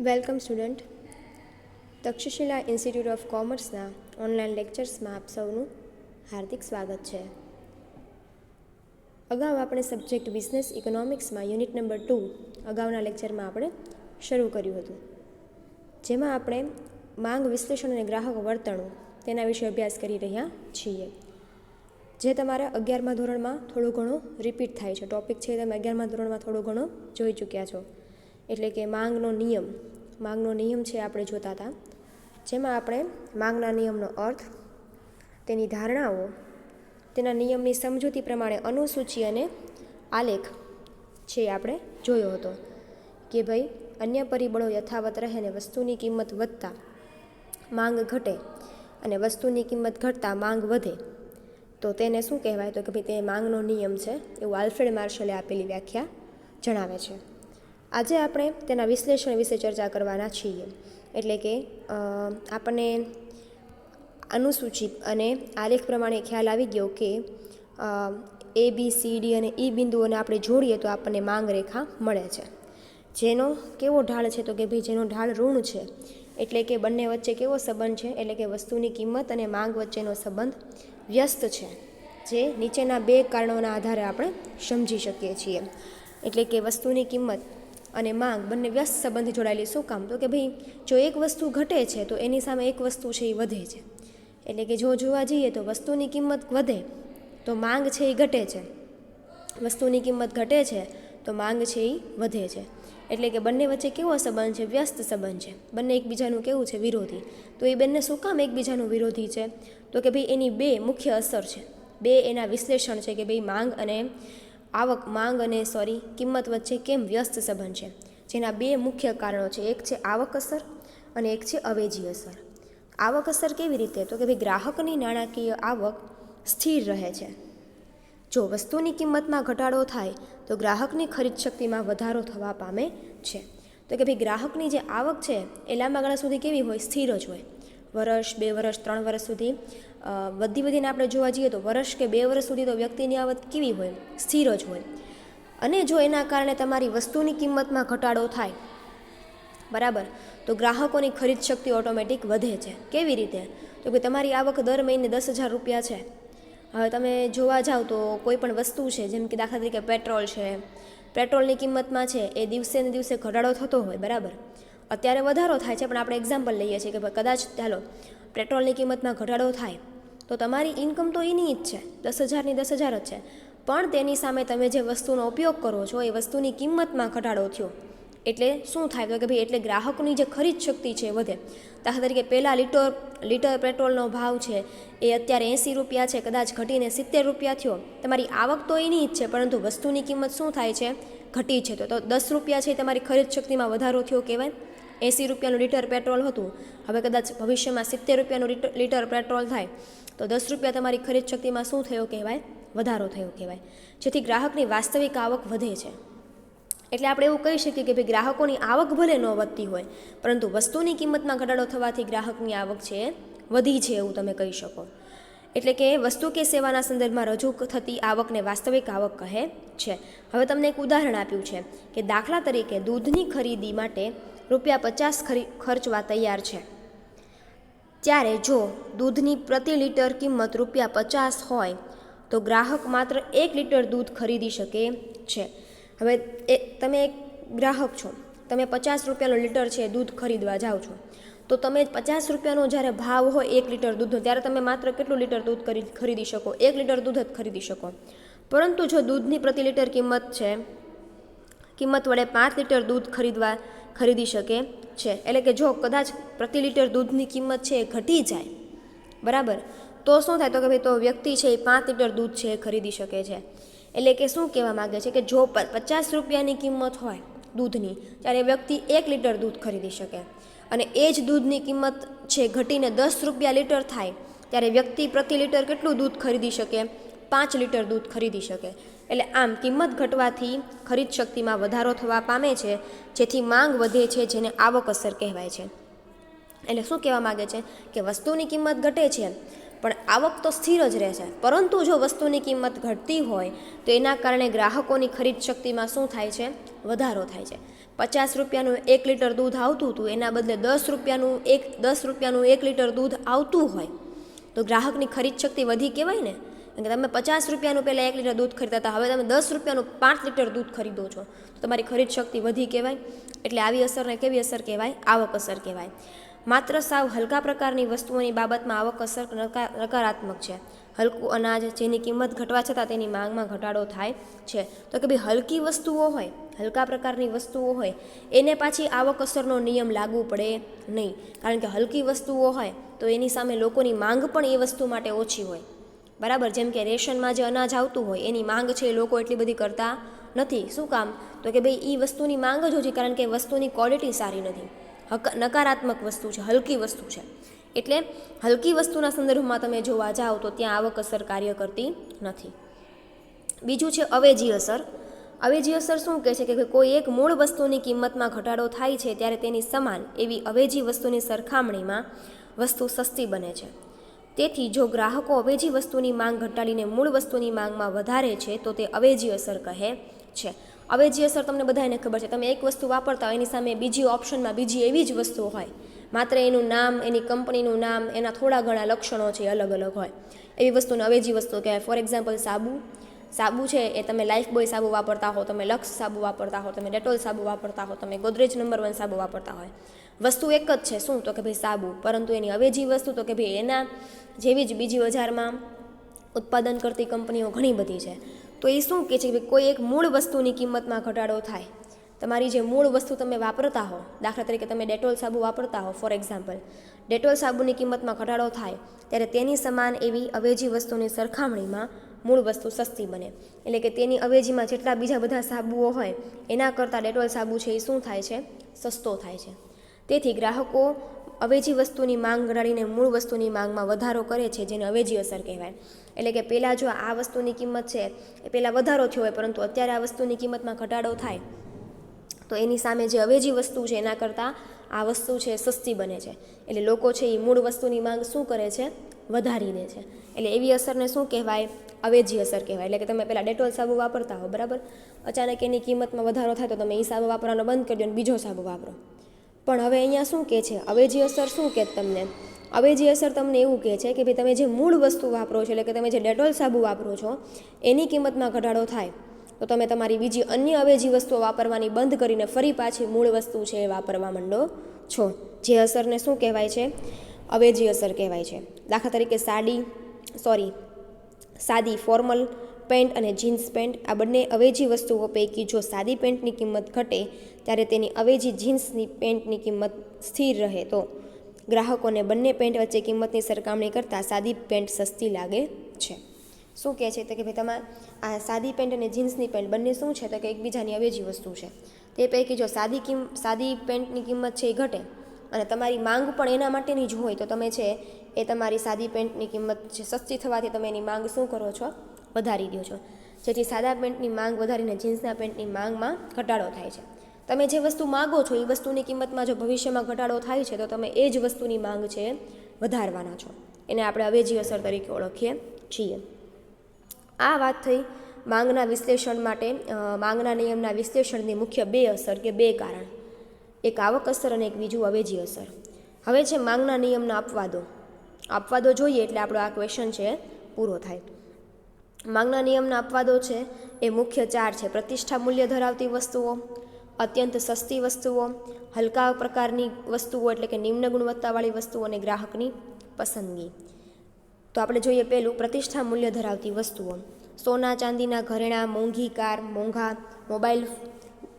Welcome student Takshashila institute of કોમર્સના online લેક્ચર્સમાં આપ સૌનું હાર્દિક સ્વાગત છે. અગાઉ આપણે સબ્જેક્ટ બિઝનેસ ઇકોનોમિક્સમાં યુનિટ નંબર ટુ અગાઉના લેક્ચરમાં આપણે શરૂ કર્યું હતું. જેમાં આપણે માંગ વિશ્લેષણ અને ગ્રાહક વર્તણૂક તેના વિશે અભ્યાસ કરી રહ્યા છીએ. જે તમારા અગિયારમા ધોરણમાં થોડું ઘણું રિપીટ થાય છે. ટોપિક છે તમે અગિયારમા ધોરણમાં થોડું ઘણું જોઈ ચૂક્યા છો. એટલે કે માંગનો નિયમ. માંગનો નિયમ છે આપણે જોતા હતા જેમાં આપણે માંગના નિયમનો અર્થ, તેની ધારણાઓ, તેના નિયમની સમજૂતી પ્રમાણે અનુસૂચિ અને આલેખ છે આપણે જોયો હતો. કે ભાઈ, અન્ય પરિબળો યથાવત રહે અને વસ્તુની કિંમત વધતા માંગ ઘટે અને વસ્તુની કિંમત ઘટતા માંગ વધે. તો તેને શું કહેવાય? તો કે ભાઈ, તે માંગનો નિયમ છે, એવું આલ્ફ્રેડ માર્શલે આપેલી વ્યાખ્યા જણાવે છે. આજે આપણે તેના વિશ્લેષણ વિશે ચર્ચા કરવાના છીએ. એટલે કે આપણને અનુસૂચિત અને આલેખ પ્રમાણે ખ્યાલ આવી ગયો કે એ બી સી ડી અને ઈ બિંદુઓને આપણે જોડીએ તો આપણને માંગ રેખા મળે છે. જેનો કેવો ઢાળ છે તો કે ભાઈ જેનો ઢાળ ઋણ છે, એટલે કે બંને વચ્ચે કેવો સંબંધ છે, એટલે કે વસ્તુની કિંમત અને માંગ વચ્ચેનો સંબંધ વ્યસ્ત છે, જે નીચેના બે કારણોના આધારે આપણે સમજી શકીએ છીએ. એટલે કે વસ્તુની કિંમત અને માંગ બંને વ્યસ્ત સંબંધ જોડાયેલી શું કામ? તો કે ભાઈ, જો એક વસ્તુ ઘટે છે, તો એની સામે એક વસ્તુ છે એ વધે છે. એટલે કે જો જોવા જઈએ તો વસ્તુની કિંમત વધે, તો માંગ છે એ ઘટે છે. વસ્તુની કિંમત ઘટે છે, તો માંગ છે એ વધે છે. એટલે કે બંને વચ્ચે કેવો સંબંધ છે? વ્યસ્ત સંબંધ છે. બંને એકબીજાનું કેવું છે? વિરોધી. તો એ બંને શું કામ એકબીજાનું વિરોધી છે? તો કે ભાઈ, એની બે મુખ્ય અસર છે. બે એના વિશ્લેષણ છે કે ભાઈ માંગ અને આવક, માંગ અને સોરી કિંમત વચ્ચે કેમ વ્યસ્ત સંબંધ છે? જેના બે મુખ્ય કારણો છે. એક છે આવક અસર અને એક છે અવેજી અસર. આવક અસર કેવી રીતે? તો કે ભાઈ ગ્રાહકની નાણાકીય આવક સ્થિર રહે છે. જો વસ્તુની કિંમતમાં ઘટાડો થાય, તો ગ્રાહકની ખરીદ શક્તિમાં વધારો થવા પામે છે. તો કે ભાઈ ગ્રાહકની જે આવક છે, એ લાંબા ગાળા સુધી કેવી હોય? સ્થિર જ હોય. વર્ષ, બે વર્ષ, ત્રણ વર્ષ સુધી વધી વધીને આપણે જોવા જઈએ તો વર્ષ કે બે વર્ષ સુધી તો વ્યક્તિની આવક કેવી હોય? સ્થિર જ હોય. અને જો એના કારણે તમારી વસ્તુની કિંમતમાં ઘટાડો થાય, બરાબર, તો ગ્રાહકોની ખરીદ શક્તિ ઓટોમેટિક વધે છે. કેવી રીતે? તો કે તમારી આવક દર મહિને દસ હજાર રૂપિયા છે. હવે તમે જોવા જાઓ તો કોઈ પણ વસ્તુ છે, જેમ કે દાખલા તરીકે પેટ્રોલ છે, પેટ્રોલની કિંમતમાં છે, એ દિવસે ને દિવસે ઘટાડો થતો હોય, બરાબર. અત્યારે વધારો થાય છે, પણ આપણે એક્ઝામ્પલ લઈએ છીએ કે કદાચ ચાલો, પેટ્રોલની કિંમતમાં ઘટાડો થાય તો તમારી ઇન્કમ તો એની જ છે, દસ હજારની દસ હજાર જ છે. પણ તેની સામે તમે જે વસ્તુનો ઉપયોગ કરો છો, એ વસ્તુની કિંમતમાં ઘટાડો થયો. એટલે શું થાય? તો કે ભાઈ, એટલે ગ્રાહકની જે ખરીદ શક્તિ છે વધે. દાખલા તરીકે પહેલાં લીટર લીટર પેટ્રોલનો ભાવ છે, એ અત્યારે એંસી રૂપિયા છે, કદાચ ઘટીને સિત્તેર રૂપિયા થયો. તમારી આવક તો એની જ છે, પરંતુ વસ્તુની કિંમત શું થાય છે? ઘટી છે. તો દસ રૂપિયા છે તમારી ખરીદ શક્તિમાં વધારો થયો કહેવાય. એંસી રૂપિયાનું લીટર પેટ્રોલ હતું. હવે કદાચ ભવિષ્યમાં સિત્તેર રૂપિયાનું લીટર પેટ્રોલ થાય, તો દસ રૂપિયા તમારી ખરીદ શક્તિમાં શું થયો કહેવાય? વધારો થયો કહેવાય. જેથી ગ્રાહકની વાસ્તવિક આવક વધે છે. એટલે આપણે એવું કહી શકીએ કે ભાઈ ગ્રાહકોની આવક ભલે ન વધતી હોય, પરંતુ વસ્તુની કિંમતમાં ઘટાડો થવાથી ગ્રાહકની આવક છે વધી છે એવું તમે કહી શકો. એટલે કે વસ્તુ કે સેવાના સંદર્ભમાં રજૂ થતી આવકને વાસ્તવિક આવક કહે છે. હવે તમને એક ઉદાહરણ આપ્યું છે કે દાખલા તરીકે દૂધની ખરીદી માટે રૂપિયા પચાસ ખરી, ખર્ચવા તૈયાર છે. ત્યારે જો દૂધની પ્રતિ લીટર કિંમત રૂપિયા પચાસ હોય, તો ગ્રાહક માત્ર એક લીટર દૂધ ખરીદી શકે છે. હવે એ, તમે એક ગ્રાહક છો, તમે પચાસ રૂપિયાનો લીટર છે દૂધ ખરીદવા જાઓ છો, તો તમે પચાસ રૂપિયાનો જ્યારે ભાવ હોય એક લીટર દૂધનો, ત્યારે તમે માત્ર કેટલું લીટર દૂધ ખરી ખરીદી શકો? એક લીટર દૂધ જ ખરીદી શકો. પરંતુ જો દૂધની પ્રતિ લીટર કિંમત છે, કિંમત વડે પાંચ લીટર દૂધ ખરીદવા ખરીદી શકે છે. એટલે કે જો કદાચ પ્રતિ લિટર દૂધની કિંમત છે એ ઘટી જાય, બરાબર? તો શું થાય? તો કે ભાઈ તો વ્યક્તિ છે એ પાંચ લિટર દૂધ છે એ ખરીદી શકે છે. એટલે કે શું કહેવા માગે છે કે જો પચાસ રૂપિયાની કિંમત હોય દૂધની, ત્યારે વ્યક્તિ એક લિટર દૂધ ખરીદી શકે. અને એ જ દૂધની કિંમત છે ઘટીને દસ રૂપિયા લિટર થાય, ત્યારે વ્યક્તિ પ્રતિ લિટર કેટલું દૂધ ખરીદી શકે? પાંચ લિટર દૂધ ખરીદી શકે. એટલે આમ કિંમત ઘટવાથી ખરીદ શક્તિમાં વધારો થવા પામે છે, જેથી માંગ વધે છે જેને આવક અસર કહેવાય છે. એટલે શું કહેવા માગે છે કે વસ્તુની કિંમત ઘટે છે, પણ આવક તો સ્થિર જ રહે છે. પરંતુ જો વસ્તુની કિંમત ઘટતી હોય, તો એના કારણે ગ્રાહકોની ખરીદ શક્તિમાં શું થાય છે? વધારો થાય છે. પચાસ રૂપિયાનું એક લીટર દૂધ આવતું હતું, એના બદલે દસ રૂપિયાનું એક, દસ રૂપિયાનું એક લીટર દૂધ આવતું હોય, તો ગ્રાહકની ખરીદ શક્તિ વધી કહેવાય ને? તમે પચાસ રૂપિયાનું પહેલાં એક લીટર દૂધ ખરીદતા હતા. હવે તમે દસ રૂપિયાનું પાંચ લીટર દૂધ ખરીદો છો. તો તમારી ખરીદ શક્તિ વધી કહેવાય. એટલે આવી અસરને કેવી અસર કહેવાય? આવક અસર કહેવાય. માત્ર સાવ હલકા પ્રકારની વસ્તુઓની બાબતમાં આવક અસર નકા- નકારાત્મક છે. હલકું અનાજ જેની કિંમત ઘટવા છતાં તેની માંગમાં ઘટાડો થાય છે. તો કે ભાઈ હલકી વસ્તુઓ હોય, હલકા પ્રકારની વસ્તુઓ હોય, એને પાછી આવક અસરનો નિયમ લાગુ પડે નહીં. કારણ કે હલકી વસ્તુઓ હોય તો એની સામે લોકોની માંગ પણ એ વસ્તુ માટે ઓછી હોય. બરાબર? જેમ કે રેશનમાં જે અનાજ આવતું હોય, એની માંગ છે એ લોકો એટલી બધી કરતા નથી. શું કામ? તો કે ભાઈ એ વસ્તુની માંગ જ ઓછી, કારણ કે વસ્તુની ક્વોલિટી સારી નથી. હક, નકારાત્મક વસ્તુ છે, હલકી વસ્તુ છે. એટલે હલકી વસ્તુના સંદર્ભમાં તમે જોવા જાઓ તો ત્યાં આવક અસર કાર્ય કરતી નથી. બીજું છે અવેજી અસર. અવેજી અસર શું કહે છે? કે કોઈ એક મૂળ વસ્તુની કિંમતમાં ઘટાડો થાય છે, ત્યારે તેની સમાન એવી અવેજી વસ્તુની સરખામણીમાં વસ્તુ સસ્તી બને છે. તેથી જો ગ્રાહકો અવેજી વસ્તુની માંગ ઘટાડીને મૂળ વસ્તુની માંગમાં વધારે છે, તો તે અવેજી અસર કહે છે. અવેજી અસર તમને બધાને ખબર છે. તમે એક વસ્તુ વાપરતા હોય એની સામે બીજી ઓપ્શનમાં બીજી એવી જ વસ્તુ હોય. માત્ર એનું નામ, એની કંપનીનું નામ, એના થોડા ઘણા લક્ષણો છે અલગ અલગ હોય. એવી વસ્તુને અવેજી વસ્તુ કહેવાય. ફોર એક્ઝામ્પલ સાબુ. સાબુ છે એ તમે લાઈફ બોય સાબુ વાપરતા હો, તમે લક્ષ સાબુ વાપરતા હો, તમે ડેટોલ સાબુ વાપરતા હો, તમે ગોદરેજ નંબર વન સાબુ વાપરતા હોય. વસ્તુ એક જ છે, શું? તો કે ભાઈ સાબુ. પરંતુ એની અવેજી વસ્તુ તો કે ભાઈ એના જેવી જ બીજી બજારમાં ઉત્પાદન કરતી કંપનીઓ ઘણી બધી છે. તો એ શું કહે છે કે કોઈ એક મૂળ વસ્તુની કિંમતમાં ઘટાડો થાય. તમારી જે મૂળ વસ્તુ તમે વાપરતા હો, દાખલા તરીકે તમે ડેટોલ સાબુ વાપરતા હો ફોર એક્ઝામ્પલ ડેટોલ સાબુની કિંમતમાં ઘટાડો થાય, ત્યારે તેની સમાન એવી અવેજી વસ્તુની સરખામણીમાં મૂળ વસ્તુ સસ્તી બને. એટલે કે તેની અવેજીમાં જેટલા બીજા બધા સાબુઓ હોય, એના કરતાં ડેટોલ સાબુ છે એ શું થાય છે? સસ્તો થાય છે. તેથી ગ્રાહકો અવેજી વસ્તુની માંગ ઘટાડીને મૂળ વસ્તુની માંગમાં વધારો કરે છે, જેને અવેજી અસર કહેવાય. એટલે કે પહેલાં જો આ વસ્તુની કિંમત છે, એ પહેલાં વધારો થયો હોય, પરંતુ અત્યારે આ વસ્તુની કિંમતમાં ઘટાડો થાય, તો એની સામે જે અવેજી વસ્તુ છે, એના કરતાં આ વસ્તુ છે સસ્તી બને છે. એટલે લોકો છે એ મૂળ વસ્તુની માંગ શું કરે છે? વધારી દે છે. એટલે એવી અસરને શું કહેવાય? અવેજી અસર કહેવાય. એટલે કે તમે પહેલાં ડેટોલ સાબુ વાપરતા હો, બરાબર? અચાનક એની કિંમતમાં વધારો થાય તો તમે એ સાબુ વાપરવાનો બંધ કરી દો અને બીજો સાબુ વાપરો. પણ હવે અહીંયા શું કહે છે? અવેજી અસર શું કહે તમને? અવેજી અસર તમને એવું કહે છે કે ભાઈ તમે જે મૂળ વસ્તુ વાપરો છો, એટલે કે તમે જે ડેટોલ સાબુ વાપરો છો, એની કિંમતમાં ઘટાડો થાય. તો તમે તમારી બીજી અન્ય અવેજી વસ્તુઓ વાપરવાની બંધ કરીને ફરી પાછી મૂળ વસ્તુ છે એ વાપરવા માંડો છો. જે અસરને શું કહેવાય છે? અવેજી અસર કહેવાય છે. દાખલા તરીકે સાડી, સોરી સાદી ફોર્મલ પેન્ટ અને જીન્સ પેન્ટ આ બંને અવેજી વસ્તુઓ પૈકી જો સાદી પેન્ટની કિંમત ઘટે ત્યારે તેની અવેજી જીન્સની પેન્ટની કિંમત સ્થિર રહે તો. ગ્રાહકોને બંને પેન્ટ વચ્ચે કિંમતની સરખામણી કરતાં સાદી પેન્ટ સસ્તી લાગે છે. શું કહે છે તો કે ભાઈ તમારે આ સાદી પેન્ટ અને જીન્સની પેન્ટ બંને શું છે? તો કે એકબીજાની અવેજી વસ્તુ છે. તે પૈકી જો સાદી કિંમ, સાદી પેન્ટની કિંમત છે એ ઘટે અને તમારી માંગ પણ એના માટેની જ હોય તો તમે છે એ તમારી સાદી પેન્ટની કિંમત છે સસ્તી થવાથી તમે એની માંગ શું કરો છો? વધારી દો છો. જેથી સાદા પેન્ટની માંગ વધારીને જીન્સના પેન્ટની માંગમાં ઘટાડો થાય છે. તમે જે વસ્તુ માગો છો, એ વસ્તુની કિંમતમાં જો ભવિષ્યમાં ઘટાડો થાય છે, તો તમે એ જ વસ્તુની માંગ છે વધારવાના છો. એને આપણે અવેજી અસર તરીકે ઓળખીએ છીએ. આ વાત થઈ માંગના વિશ્લેષણ માટે માંગના નિયમના વિશ્લેષણની મુખ્ય બે અસર કે બે કારણ. એક આવક અસર અને એક બીજું અવેજી અસર. હવે છે માંગના નિયમના અપવાદો. અપવાદો જોઈએ એટલે આપણો આ ક્વેશ્ચન છે પૂરો થાય. માંગના નિયમના અપવાદો છે એ મુખ્ય ચાર છે. પ્રતિષ્ઠા મૂલ્ય ધરાવતી વસ્તુઓ, અત્યંત સસ્તી વસ્તુઓ, હલકા પ્રકારની વસ્તુઓ એટલે કે નિમ્ન ગુણવત્તાવાળી વસ્તુઓ અને ગ્રાહકની પસંદગી. તો આપણે જોઈએ પહેલું પ્રતિષ્ઠા મૂલ્ય ધરાવતી વસ્તુઓ. સોના, ચાંદીના ઘરેણાં, મોંઘી કાર, મોંઘા, મોબાઈલ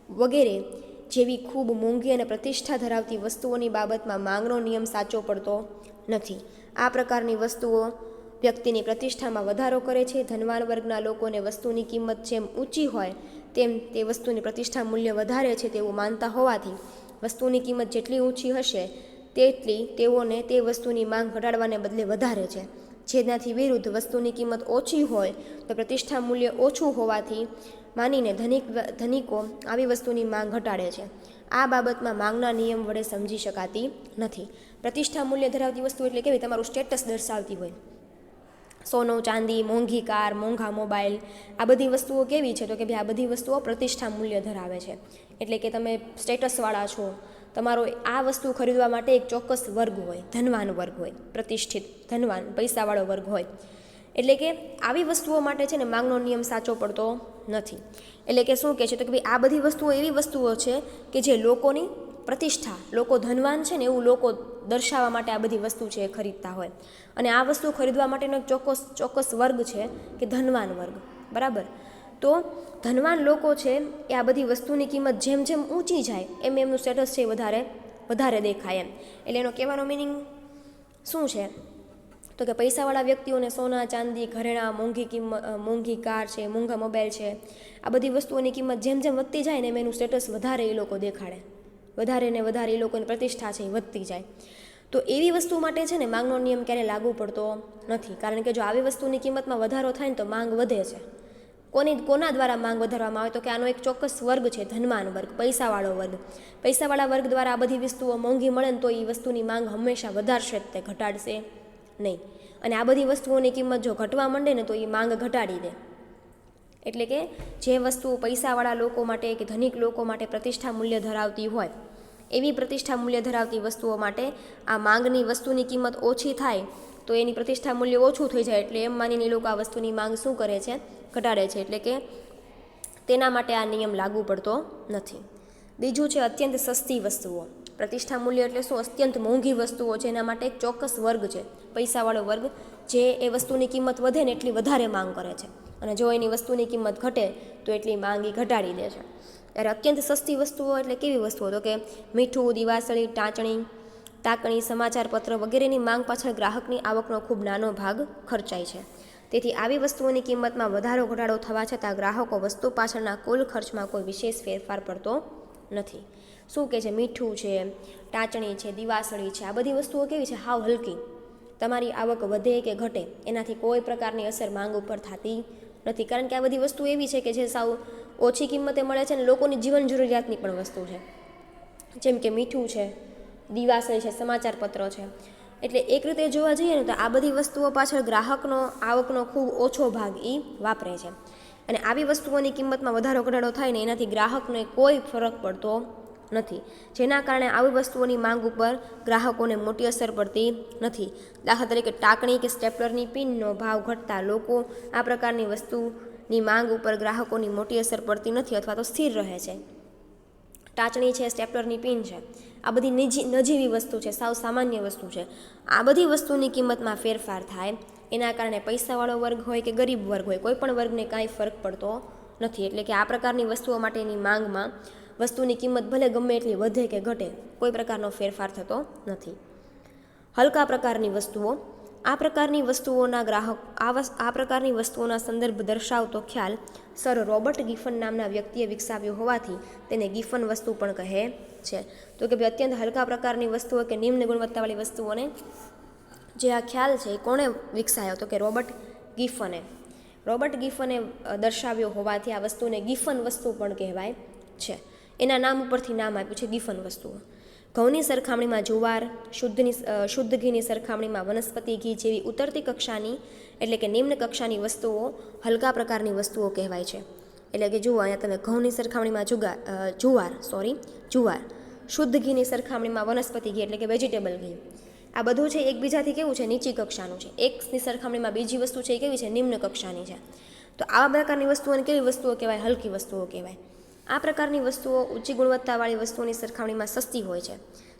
વગેરે જેવી ખૂબ મોંઘી અને પ્રતિષ્ઠા ધરાવતી વસ્તુઓની બાબતમાં માંગનો નિયમ સાચો પડતો નથી. આ પ્રકારની વસ્તુઓ વ્યક્તિની પ્રતિષ્ઠામાં વધારો કરે છે. ધનવાન વર્ગના લોકોને વસ્તુની કિંમત જેમ ઊંચી હોય તેમ તે વસ્તુની પ્રતિષ્ઠા મૂલ્ય વધારે છે તેવું માનતા હોવાથી વસ્તુની કિંમત જેટલી ઊંચી હશે તેટલી તેઓને તે વસ્તુની માંગ ઘટાડવાને બદલે વધારે છે. જેનાથી વિરુદ્ધ વસ્તુની કિંમત ઓછી હોય તો પ્રતિષ્ઠા મૂલ્ય ઓછું હોવાથી માનીને ધનિક ધનિકો આવી વસ્તુની માંગ ઘટાડે છે. આ બાબતમાં માંગના નિયમ વડે સમજી શકાતી નથી. પ્રતિષ્ઠા મૂલ્ય ધરાવતી વસ્તુ એટલે કેવી? તમારું સ્ટેટસ દર્શાવતી હોય. સોનું, ચાંદી, મોંઘી કાર, મોંઘા મોબાઈલ આ બધી વસ્તુઓ કેવી છે? તો કે ભાઈ આ બધી વસ્તુઓ પ્રતિષ્ઠા મૂલ્ય ધરાવે છે. એટલે કે તમે સ્ટેટસવાળા છો. તમારો આ વસ્તુ ખરીદવા માટે એક ચોક્કસ વર્ગ હોય. ધનવાન વર્ગ હોય. પ્રતિષ્ઠિત ધનવાન પૈસાવાળો વર્ગ હોય. એટલે કે આવી વસ્તુઓ માટે છે ને માંગનો નિયમ સાચો પડતો નથી. એટલે કે શું કહે છે તો કે ભાઈ આ બધી વસ્તુઓ એવી વસ્તુઓ છે કે જે લોકોની પ્રતિષ્ઠા, લોકો ધનવાન છે ને એવું લોકો દર્શાવવા માટે આ બધી વસ્તુ છે એ ખરીદતા હોય. અને આ વસ્તુ ખરીદવા માટેનો ચોક્કસ ચોક્કસ વર્ગ છે કે ધનવાન વર્ગ. બરાબર? તો ધનવાન લોકો છે એ આ બધી વસ્તુની કિંમત જેમ જેમ ઊંચી જાય, એમ એમનું સ્ટેટસ છે વધારે વધારે દેખાય એમ. એટલે એનો કહેવાનો મિનિંગ શું છે? તો કે પૈસાવાળા વ્યક્તિઓને સોના, ચાંદી, ઘરેણાં, મોંઘી કિંમત મોંઘી કાર છે, મોંઘા મોબાઈલ છે, આ બધી વસ્તુઓની કિંમત જેમ જેમ વધતી જાય ને એમ એનું સ્ટેટસ વધારે એ લોકો દેખાડે. વધારે ને વધારે એ લોકોની પ્રતિષ્ઠા છે એ વધતી જાય. તો એવી વસ્તુ માટે છે ને માંગનો નિયમ ક્યારેય લાગુ પડતો નથી. કારણ કે જો આવી વસ્તુની કિંમતમાં વધારો થાય ને તો માંગ વધે છે. કોની, કોના દ્વારા માંગ વધારવામાં આવે? તો કે આનો એક ચોક્કસ વર્ગ છે ધનવાન વર્ગ, પૈસાવાળો વર્ગ. પૈસાવાળા વર્ગ દ્વારા આ બધી વસ્તુઓ મોંઘી મળે ને તો એ વસ્તુની માંગ હંમેશા વધારશે જ તે, ઘટાડશે. નહીં. અને આ બધી વસ્તુઓની કિંમત જો ઘટવા માંડે ને તો એ માંગ ઘટાડી દે. એટલે કે જે વસ્તુ પૈસાવાળા લોકો માટે કે ધનિક લોકો માટે પ્રતિષ્ઠા મૂલ્ય ધરાવતી હોય, એવી પ્રતિષ્ઠા મૂલ્ય ધરાવતી વસ્તુઓ માટે આ માંગની વસ્તુની કિંમત ઓછી થાય, તો એની પ્રતિષ્ઠા મૂલ્ય ઓછું થઈ જાય એટલે એમ માનીને લોકો આ વસ્તુની માંગ શું કરે છે? ઘટાડે છે. એટલે કે તેના માટે આ નિયમ લાગુ પડતો નથી. બીજું છે અત્યંત સસ્તી વસ્તુઓ. પ્રતિષ્ઠા મૂલ્ય એટલે શું? અત્યંત મોંઘી વસ્તુઓ છે, એના માટે એક ચોક્કસ વર્ગ છે, પૈસાવાળો વર્ગ, જે એ વસ્તુની કિંમત વધે ને એટલી વધારે માંગ કરે છે. અને જો એની વસ્તુની કિંમત ઘટે, તો એટલી માંગ ઘટાડી દે છે. ત્યારે અત્યંત સસ્તી વસ્તુઓ એટલે કેવી વસ્તુઓ? તો કે મીઠું, દિવાસળી, ટાંચણી તાકણી સમાચારપત્ર વગેરેની માંગ પાછળ ગ્રાહકની આવકનો ખૂબ નાનો ભાગ ખર્ચાય છે. તેથી આવી વસ્તુઓની કિંમતમાં વધારો, ઘટાડો થવા છતાં ગ્રાહકો વસ્તુ પાછળના કુલ ખર્ચમાં કોઈ વિશેષ ફેરફાર પડતો નથી. શું કે છે? મીઠું છે, ટાંચણી છે, દિવાસળી છે, આ બધી વસ્તુઓ કેવી છે? હાવ હલકી. તમારી આવક વધે કે ઘટે, એનાથી કોઈ પ્રકારની અસર માંગ ઉપર થતી નથી. કારણ કે આ બધી વસ્તુ એવી છે કે જે સાવ ઓછી કિંમતે મળે છે અને લોકોની જીવન જરૂરિયાતની પણ વસ્તુ છે. જેમ કે મીઠું છે, દિવાસળી છે, સમાચાર પત્રો છે. એટલે એક રીતે જોવા જઈએ ને તો આ બધી વસ્તુઓ પાછળ ગ્રાહકનો, આવકનો ખૂબ ઓછો ભાગ એ વાપરે છે. અને આવી વસ્તુઓની કિંમતમાં વધારો ઘટાડો થાય ને એનાથી ગ્રાહકને કોઈ ફરક પડતો નથી. જેના કારણે આવી વસ્તુઓની માંગ ઉપર ગ્રાહકોને મોટી અસર પડતી નથી. દાખલા તરીકે ટાંકણી કે સ્ટેપલરની પિનનો ભાવ ઘટતા લોકો આ પ્રકારની વસ્તુની માંગ ઉપર ગ્રાહકોની મોટી અસર પડતી નથી અથવા તો સ્થિર રહે છે. ટાંચણી છે, સ્ટેપલરની પિન છે. આ બધી નજી, નજીવી વસ્તુ છે, સાવ સામાન્ય વસ્તુ છે. આ બધી વસ્તુની કિંમતમાં ફેરફાર થાય. એના કારણે પૈસાવાળો વર્ગ હોય કે ગરીબ વર્ગ હોય, કોઈ પણ વર્ગને કાંઈ ફરક પડતો નથી. એટલે કે આ પ્રકારની વસ્તુઓ માટેની માંગમાં વસ્તુની કિંમત ભલે ગમે એટલી વધે કે ઘટે, કોઈ પ્રકારનો ફેરફાર થતો નથી. હલકા પ્રકારની વસ્તુઓ. આ પ્રકારની વસ્તુઓના ગ્રાહક, આ પ્રકારની વસ્તુઓના સંદર્ભ દર્શાવતો ખ્યાલ સર રોબર્ટ ગિફન નામના વ્યક્તિએ વિકસાવ્યો હોવાથી તેને ગિફન વસ્તુ પણ કહે છે. તો કે ભાઈ અત્યંત હલકા પ્રકારની વસ્તુઓ કે નિમ્ન ગુણવત્તાવાળી વસ્તુઓને જે આ ખ્યાલ છે એ કોણે વિકસાયો? તો કે રોબર્ટ ગિફને. રોબર્ટ ગિફને દર્શાવ્યો હોવાથી આ વસ્તુને ગિફન વસ્તુ પણ કહેવાય છે. એના નામ ઉપરથી નામ આપ્યું છે ગિફન વસ્તુઓ. ઘઉંની સરખામણીમાં જુવાર, શુદ્ધની શુદ્ધ ઘીની સરખામણીમાં વનસ્પતિ ઘી જેવી ઉતરતી કક્ષાની, એટલે કે નિમ્ન કક્ષાની વસ્તુઓ હલકા પ્રકારની વસ્તુઓ કહેવાય છે. એટલે કે જુઓ, અહીંયા તમે ઘઉંની સરખામણીમાં જુગાર જુવાર સોરી જુવાર, શુદ્ધ ઘીની સરખામણીમાં વનસ્પતિ ઘી એટલે કે વેજીટેબલ ઘી. આ બધું છે એકબીજાથી કેવું છે? નીચી કક્ષાનું છે. એકની સરખામણીમાં બીજી વસ્તુ છે એ કેવી છે? નિમ્ન કક્ષાની છે. તો આવા પ્રકારની વસ્તુઓને કેવી વસ્તુઓ કહેવાય? હલકી વસ્તુઓ કહેવાય. આ પ્રકારની વસ્તુઓ ઊંચી ગુણવત્તાવાળી વસ્તુઓની સરખામણીમાં સસ્તી હોય છે.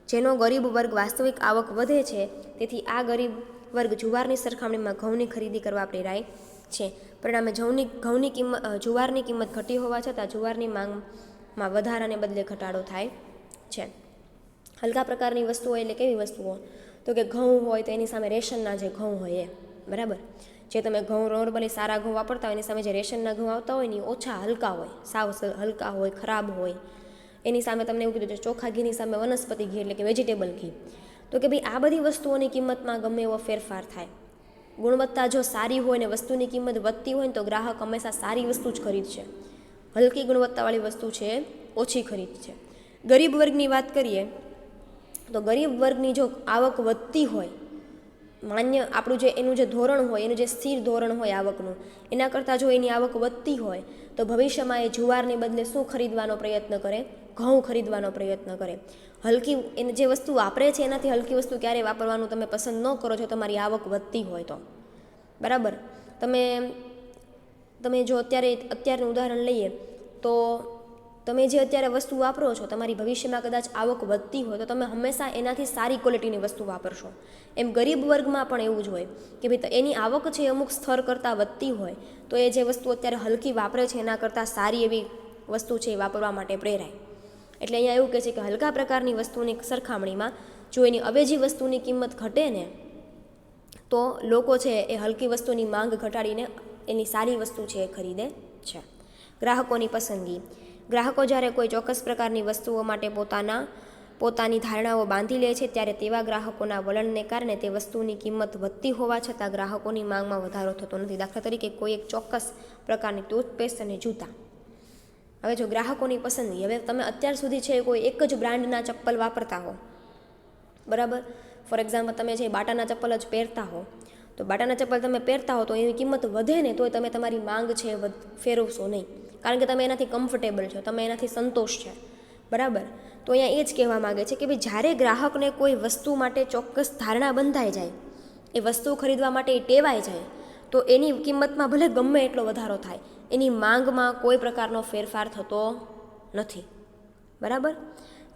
જેનો ગરીબ વર્ગ વાસ્તવિક આવક વધે છે, તેથી આ ગરીબ વર્ગ જુવારની સરખામણીમાં ઘઉંની ખરીદી કરવા પ્રેરાય છે. પરિણામે જવની ઘઉંની કિંમત જુવારની કિંમત ઘટી હોવા છતાં જુવારની માંગમાં વધારાને બદલે ઘટાડો થાય છે. હલકા પ્રકારની વસ્તુઓ એટલે કેવી વસ્તુઓ? તો કે ઘઉં હોય તો એની સામે રેશનના જે ઘઉં હોય એ, બરાબર? જે તમે ઘઉં નોર્મલી સારા ઘઉં વાપરતા હોય એની સામે જે રેશનના ઘઉં આવતા હોય ને ઓછા હલકા હોય, સાવ હલકા હોય, ખરાબ હોય. એની સામે તમને એવું કીધું છે, ચોખા ઘીની સામે વનસ્પતિ ઘી એટલે કે વેજીટેબલ ઘી. તો કે ભાઈ આ બધી વસ્તુઓની કિંમતમાં ગમે એવો ફેરફાર થાય. ગુણવત્તા જો સારી હોય ને વસ્તુની કિંમત વધતી હોય ને તો ગ્રાહક હંમેશા સારી વસ્તુ જ ખરીદશે. હલકી ગુણવત્તાવાળી વસ્તુ છે, ઓછી ખરીદશે ગરીબ વર્ગની વાત કરીએ, તો ગરીબ વર્ગની જો આવક વધતી હોય માન્ય આપણું જે એનું જે ધોરણ હોય, એનું જે સ્થિર ધોરણ હોય આવકનું, એના કરતાં જો એની આવક વધતી હોય, તો ભવિષ્યમાં એ જુવારને બદલે શું ખરીદવાનો પ્રયત્ન કરે? ઘઉં ખરીદવાનો પ્રયત્ન કરે. હલકી એને જે વસ્તુ વાપરે છે, એનાથી હલકી વસ્તુ ક્યારે વાપરવાનું તમે પસંદ ન કરો છો, તમારી આવક વધતી હોય તો. બરાબર? તમે તમે જો અત્યારે, અત્યારનું ઉદાહરણ લઈએ, તો તમે જે અત્યારે વસ્તુ વાપરો છો, તમારી ભવિષ્યમાં કદાચ આવક વધતી હોય, તો તમે હંમેશા એનાથી સારી ક્વોલિટીની વસ્તુ વાપરશો. એમ ગરીબ વર્ગમાં પણ એવું જ હોય કે ભાઈ એની આવક છે અમુક સ્તર કરતાં વધતી હોય, તો એ જે વસ્તુ અત્યારે હલકી વાપરે છે, એના કરતાં સારી એવી વસ્તુ છે એ વાપરવા માટે પ્રેરાય. એટલે અહીંયા એવું કહે છે કે હલકા પ્રકારની વસ્તુની સરખામણીમાં જો એની અવેજી વસ્તુની કિંમત ઘટે ને, તો લોકો છે એ હલકી વસ્તુની માંગ ઘટાડીને એની સારી વસ્તુ છે એ ખરીદે છે. ગ્રાહકોની પસંદગી. ગ્રાહકો જ્યારે કોઈ ચોક્કસ પ્રકારની વસ્તુઓ માટે પોતાના, પોતાની ધારણાઓ બાંધી લે છે, ત્યારે તેવા ગ્રાહકોના વલણને કારણે તે વસ્તુની કિંમત વધતી હોવા છતાં ગ્રાહકોની માંગમાં વધારો થતો નથી. દાખલા તરીકે કોઈ એક ચોક્કસ પ્રકારની ટૂથપેસ્ટ અને જૂતા. હવે જો ગ્રાહકોની પસંદગી, હવે તમે અત્યાર સુધી છે કોઈ એક જ બ્રાન્ડના ચપ્પલ વાપરતા હો. બરાબર? ફોર એક્ઝામ્પલ, તમે જે બાટાના ચપ્પલ જ પહેરતા હો, તો બાટાના ચપ્પલ તમે પહેરતા હો, તો એની કિંમત વધે ને તોય તમે તમારી માંગ છે ફેરવશો નહીં. કારણ કે તમે એનાથી કમ્ફર્ટેબલ છો, તમે એનાથી સંતોષ છે. બરાબર? તો અહીંયા એ જ કહેવા માગે છે કે ભાઈ જ્યારે ગ્રાહકને કોઈ વસ્તુ માટે ચોક્કસ ધારણા બંધાઈ જાય, એ વસ્તુ ખરીદવા માટે એ ટેવાઈ જાય, તો એની કિંમતમાં ભલે ગમે એટલો વધારો થાય, એની માંગમાં કોઈ પ્રકારનો ફેરફાર થતો નથી. બરાબર?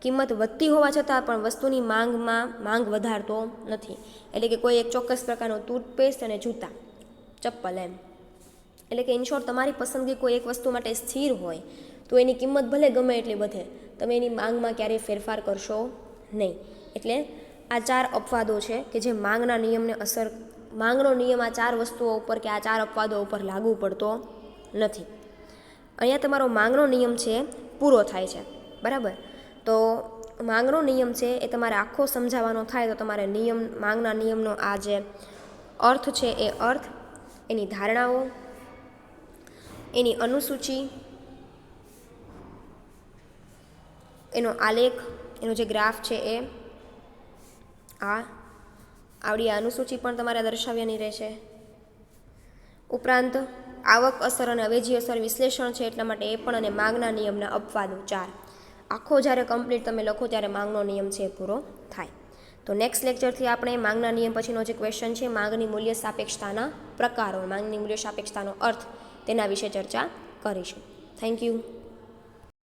કિંમત વધતી હોવા છતાં પણ વસ્તુની માંગમાં માંગ વધારતો નથી. એટલે કે કોઈ એક ચોક્કસ પ્રકારનો ટૂથપેસ્ટ અને જૂતા, ચપ્પલ એમ. એટલે કે ઇનશોર્ટ તમારી પસંદગી કોઈ એક વસ્તુ માટે સ્થિર હોય, તો એની કિંમત ભલે ગમે એટલી વધે તમે એની માંગમાં ક્યારેય ફેરફાર કરશો નહીં. એટલે આ ચાર અપવાદો છે કે જે માંગના નિયમને અસર, માંગનો નિયમ આ ચાર વસ્તુઓ ઉપર કે આ ચાર અપવાદો ઉપર લાગુ પડતો નથી. અહીંયા તમારો માંગનો નિયમ છે પૂરો થાય છે, બરાબર? તો માંગનો નિયમ છે એ તમારે આખો સમજાવવાનો થાય તો તમારે નિયમ, માંગના નિયમનો આ જે અર્થ છે એ અર્થ, એની ધારણાઓ એની અનુસૂચિ, એનો આલેખ, એનો જે ગ્રાફ છે એ, આ આવડી અનુસૂચિ પણ તમારે દર્શાવવાની રહેશે. ઉપરાંત, આવક અસર અને અવેજી અસર વિશ્લેષણ છે એટલા માટે એ પણ અને માંગના નિયમના અપવાદો ચાર. આખો જ્યારે કમ્પ્લીટ તમે લખો ત્યારે માંગનો નિયમ છે એ પૂરો થાય. તો નેક્સ્ટ લેક્ચરથી આપણે માંગના નિયમ પછીનો જે ક્વેશ્ચન છે, માંગની મૂલ્ય સાપેક્ષતાના પ્રકારો. માંગની મૂલ્ય સાપેક્ષતાનો અર્થ તેના વિશે ચર્ચા કરીશું. Thank you